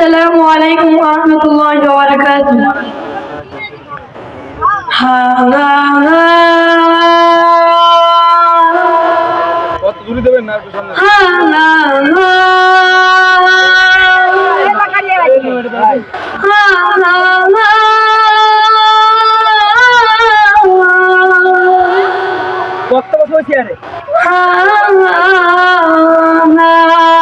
আসসালামু আলাইকুম রাহমাতুল্লাহি ওয়া বারাকাতুহু। হা হা হা। কত দূরে দেবেন না সামনে হা হা হা। হা হা হা। কত বছর হয়েছে আরে হা হা হা।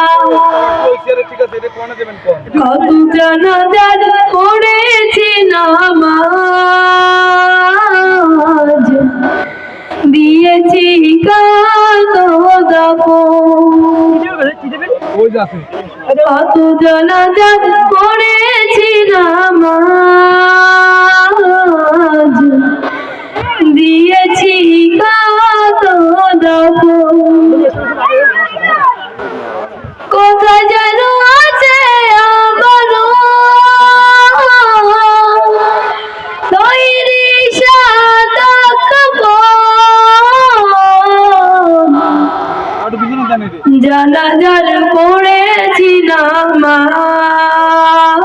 কত জানাজার পড়েছি নামাজ। দিয়েছি কত জানাজার পড়েছি নামাজ। জানাজার পড়েছিলাম আজ।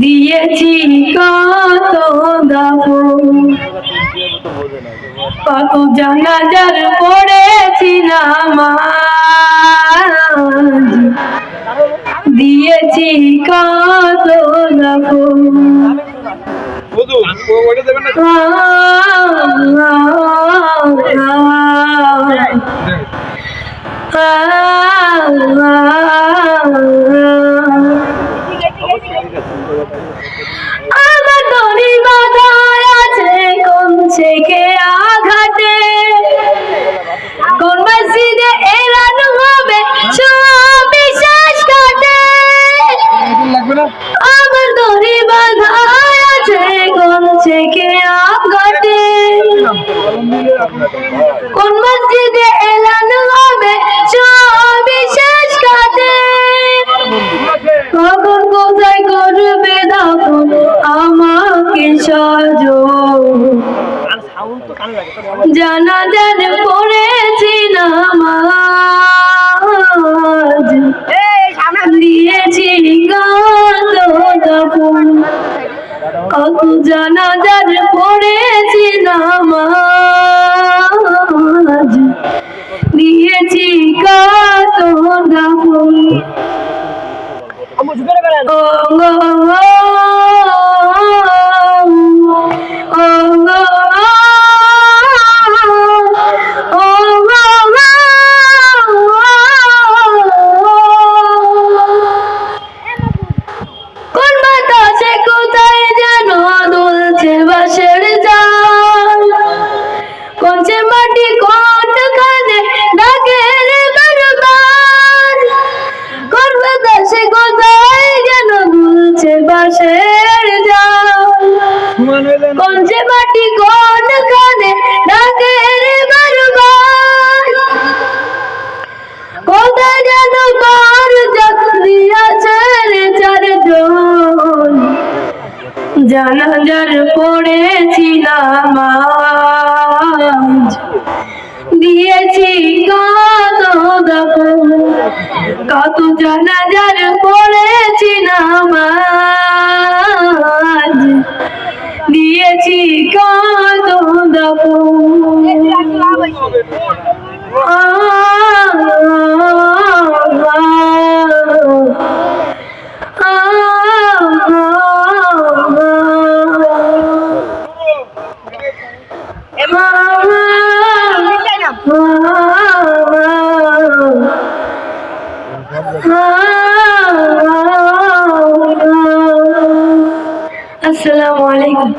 দিয়েছি কত দাফন কত জানাজার পড়েছিলাম আজ। দিয়েছি কত দাফন বুঝু দেবেন না আমার দড়ি বাঁধা আছে কোন থেকে আঘাটে কোন কত জানা জান পড়েছি নামাজ বাঁশের জাল। হইলেন কোনছে মাটি কোনখানে ডাকে রে বারবার কোথায় যেন কার যাত্রী আছে রে চারজন। জানাজার পড়েছিলাম দিয়েছি কত জানাজার না আজ আসসালামু আলাইকুম।